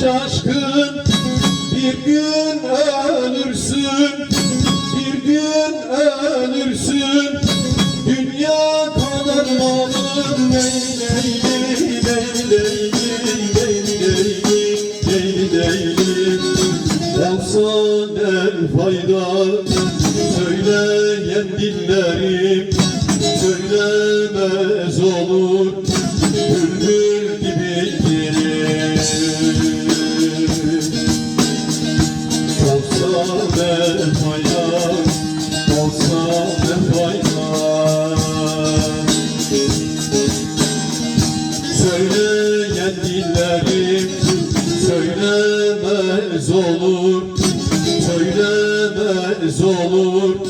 şaşkın Bir gün ölürsün Bir gün ölürsün Dünya kadar malın Leyli leyli leyli leyli leyli leyli Olsa ne fayda Söyleyen dillerim Söylemez olur Söylemez olur Söylemez olur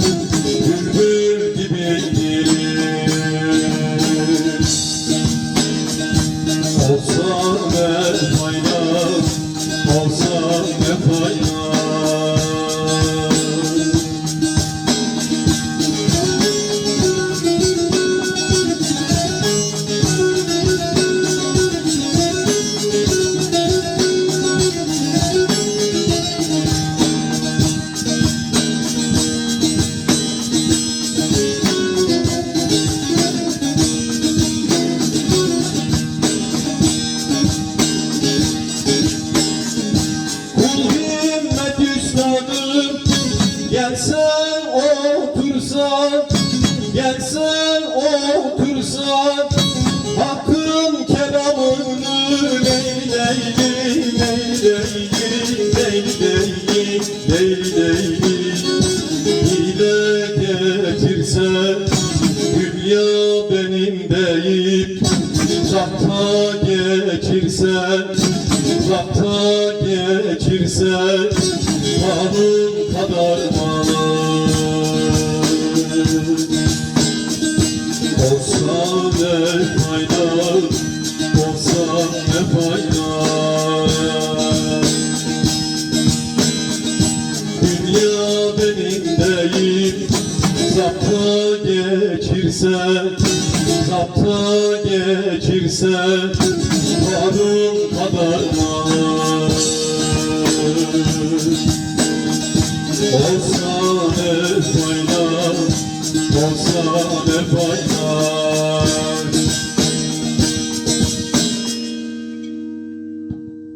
Gelsen otursan Gelsen otursan Hakkın kelamını Leyleyli Leyleyli Leyleyli Leyleyli Dile getirsen Dünya benim deyip Zapta geçirsen Zapta geçirsen Kanun kadar Olsa ne fayda Olsa ne fayda. Dünya benim değil Zapta geçirse Zapta geçirse Harun kadar var Olsa ne fayda olsa ne fayda